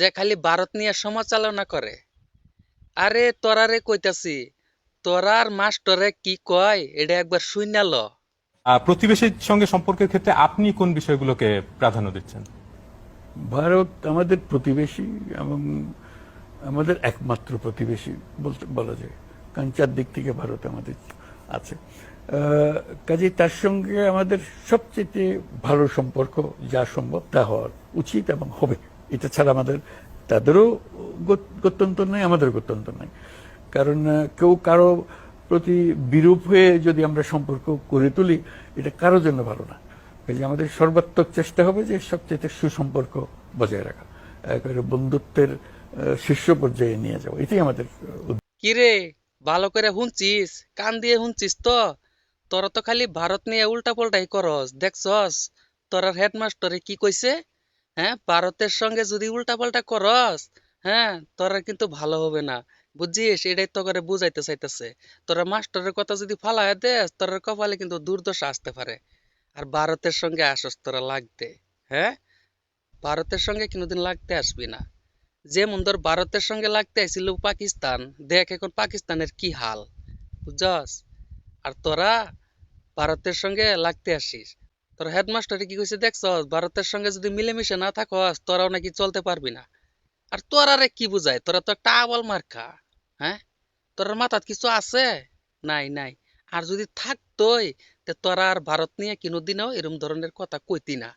যে খালি ভারত নিয়ে সমালোচনা করে। আরে তোরারে কইতাছি তোরার মাস্টরে কি কয় এটা একবার শুইনা ল। প্রতিবেশীর সঙ্গে সম্পর্কের ক্ষেত্রে আপনি কোন বিষয়গুলোকে প্রাধান্য দিচ্ছেন? ভারত আমাদের প্রতিবেশী এবং আমাদের একমাত্র প্রতিবেশী বলতে বলা যায়। কারণ চারদিক থেকে ভারত আমাদের আছে। আহ, কাজেই তার সঙ্গে আমাদের সবচেয়ে ভালো সম্পর্ক যা সম্ভব তা হওয়ার উচিত এবং হবে। এটা ছাড়া আমাদের, তাদেরও গত- গত্যন্তর নাই আমাদের গত্যন্তর নাই। কারণ কেউ কারও প্রতি বিরূপ হয়ে যদি আমরা সম্পর্ক করে তুলি, এটা কারোর জন্য ভালো না। কাজে আমাদের সর্বাত্মক চেষ্টা হবে যে সবচেয়ে সুসম্পর্ক বজায় রাখা, একেবারে বন্ধুত্বের শীর্ষ পর্যায়ে নিয়ে যাব এটাই আমাদের। কিরে, ভালো করে শুনছিস? কান দিয়ে শুনছিস তো? তোরা তো খালি ভারত নিয়ে উল্টা পাল্টাই করস, দেখছস? তোরার হেডমাস্টারে কি কইছে? হ্যাঁ ভারতের সঙ্গে যদি উল্টা পাল্টা করস হ্যাঁ তোরা কিন্তু ভালো হবে না। বুঝছিস? এটাই তো করে বুঝাইতে চাইতেছে। তোরা মাস্টারের কথা যদি ফালায় দেস তোর কপালে কিন্তু দুর্দশা আসতে পারে। আর ভারতের সঙ্গে আসস, তোরা লাগতে হ্যাঁ? ভারতের সঙ্গে কোনোদিন লাগতে আসবি না। যেমন ধর ভারতের সঙ্গে লাগতে আইছিল পাকিস্তান, দেখ এখন পাকিস্তানের কি হাল, বুঝছস? আর তোরা ভারতের সঙ্গে লাগতে আসিস। তোর হেডমাস্টারে কি কইছে দেখছস ভারতের সঙ্গে যদি মিলেমিশে না থাকস, তোরাও নাকি চলতে পারবি না। আর তোরা রে কি বুঝায়? তোরা তো একটা আবল মার্কা হ্যাঁ? তোর মাথাত কিছু আছে? নাই নাই। আর যদি থাকতোই, তে তোরা আর ভারত নিয়ে কোনোদিনও এরম ধরনের কথা কইতি না।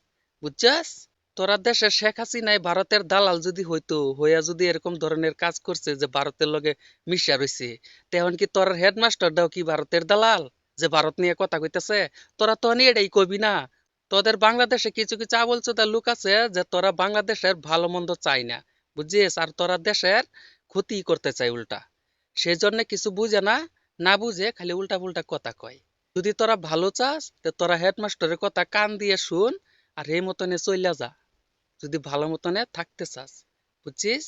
বুঝছস? তোরা দেশে শেখ হাসিনাই ভারতের দালাল যদি হইতো, হইয়া যদি এরকম ধরনের কাজ করছে যে ভারতের লগে মিশা রইছে তেমন কি তোর হেডমাস্টারটাও কি ভারতের দালাল? যে ভারত নিয়ে কথা কইতেছে, তোরা তো নিয়ে এটাই কইবি না। তোদের বাংলাদেশে কিছু কিছু আবল চোদা লোক আছে যে তোরা বাংলাদেশের ভালো মন্দ চাই না বুঝছিস আর তোরা দেশের ক্ষতি করতে চাই উল্টা। সেই জন্য কিছু বুঝে না না বুঝে খালি উল্টা পুল্টা কথা কয়। যদি তোরা ভালো চাস, তে তোরা হেডমাস্টারের কথা কান দিয়ে শুন, আর এই মতনে চইলা যা। যদি ভালো মতনে থাকতে চাস বুঝছিস